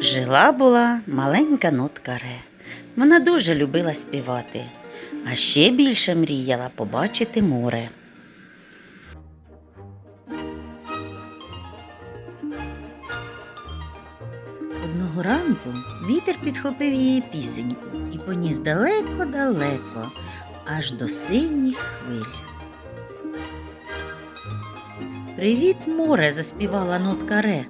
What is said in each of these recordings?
Жила була маленька нотка Ре. Вона дуже любила співати, а ще більше мріяла побачити море. Одного ранку вітер підхопив її пісеньку і поніс далеко-далеко, аж до синіх хвиль. Привіт, море, заспівала нотка Ре.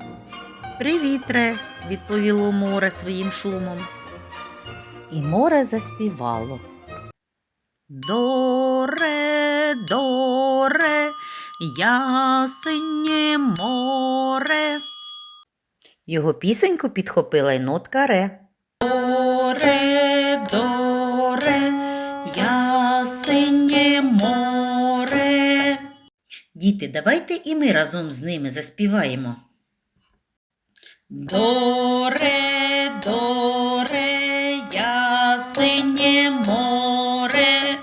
Привіт, Ре, відповіло море своїм шумом. І море заспівало. Доре, доре, ясенє море. Його пісеньку підхопила й нотка Ре. Доре, доре, ясенє море. Діти, давайте і ми разом з ними заспіваємо. Доре, доре, ясенє море.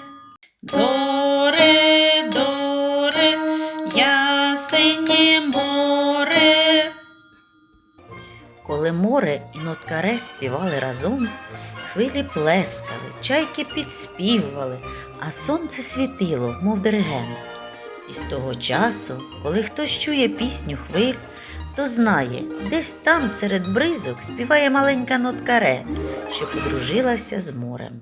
Доре, доре, ясенє море. Коли море і нотка ре співали разом, хвилі плескали, чайки підспівували, а сонце світило, мов диригент. І з того часу, коли хтось чує пісню хвиль, то знає, десь там серед бризок співає маленька нотка ре, що подружилася з морем.